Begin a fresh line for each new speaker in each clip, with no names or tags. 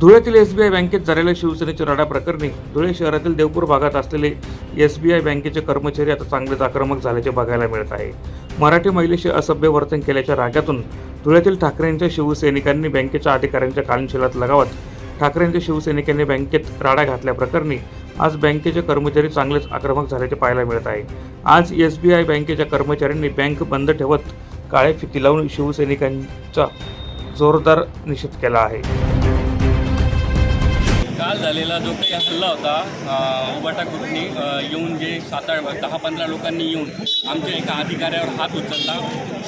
धुळ्यातील I बँकेत झालेल्या शिवसेनेच्या राडा प्रकरणी धुळे शहरातील देवपूर भागात असलेले एस बी आय बँकेचे कर्मचारी आता चांगलेच आक्रमक झाल्याचे बघायला मिळत आहे. मराठी महिलेशी असभ्य वर्तन केल्याच्या रागातून धुळ्यातील ठाकरेंच्या शिवसैनिकांनी बँकेच्या अधिकाऱ्यांच्या कालशिलात लगावत ठाकरेंच्या शिवसैनिकांनी बँकेत राडा घातल्याप्रकरणी आज बँकेचे कर्मचारी चांगलेच आक्रमक झाल्याचे पाहायला मिळत आहे. आज एस बी आय बँकेच्या कर्मचाऱ्यांनी बँक बंद ठेवत काळे फिती लावून शिवसैनिकांचा जोरदार निषेध केला आहे.
काल झालेला जो काही हल्ला होता उबाटा ग्रुपने येऊन जे सात आठ दहा पंधरा लोकांनी येऊन आमच्या एका अधिकाऱ्यावर हात उचलला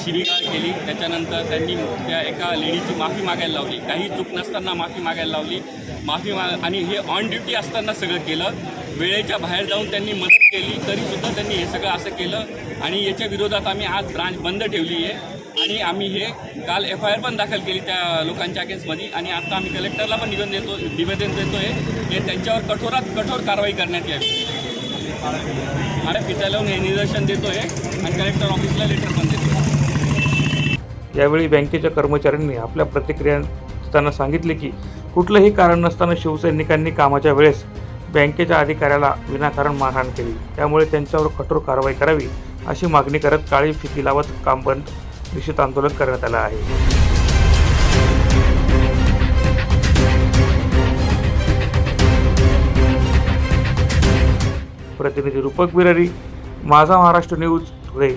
शिवीगाळ केली. त्याच्यानंतर त्यांनी त्या एका लेडीची माफी मागायला लावली. काही चूक नसताना माफी मागायला लावली. माफी मा आणि हे ऑन ड्युटी असताना सगळं केलं. वेळेच्या बाहेर जाऊन त्यांनी मदत केली. तरीसुद्धा त्यांनी हे सगळं असं केलं. आणि याच्या विरोधात आम्ही आज ब्रांच बंद ठेवली आहे आणि आम्ही हे काल एफ आय आर पण दाखल केली त्या लोकांच्या अगेन्स्टमध्ये आणि आता आम्ही कलेक्टरला पण निवेदन देतो निवेदन देतोय की त्यांच्यावर कठोरात कठोर कारवाई करण्यात यावी. अरे पिता लावून हे निदर्शन देतोय आणि कलेक्टर ऑफिसला लेटर पण देतोय.
यावेळी बँकेच्या कर्मचाऱ्यांनी आपल्या प्रतिक्रिया असताना सांगितले की कुठलंही कारण नसताना शिवसैनिकांनी कामाच्या वेळेस बँकेच्या अधिकाऱ्याला विनाकारण मारहाण केली. त्यामुळे त्यांच्यावर कठोर कारवाई करावी अशी मागणी करत काळी फिती लावत काम बंद निषेध आंदोलन करण्यात आलं आहे. प्रतिनिधी रूपक बिरारी माझा महाराष्ट्र न्यूज धुळे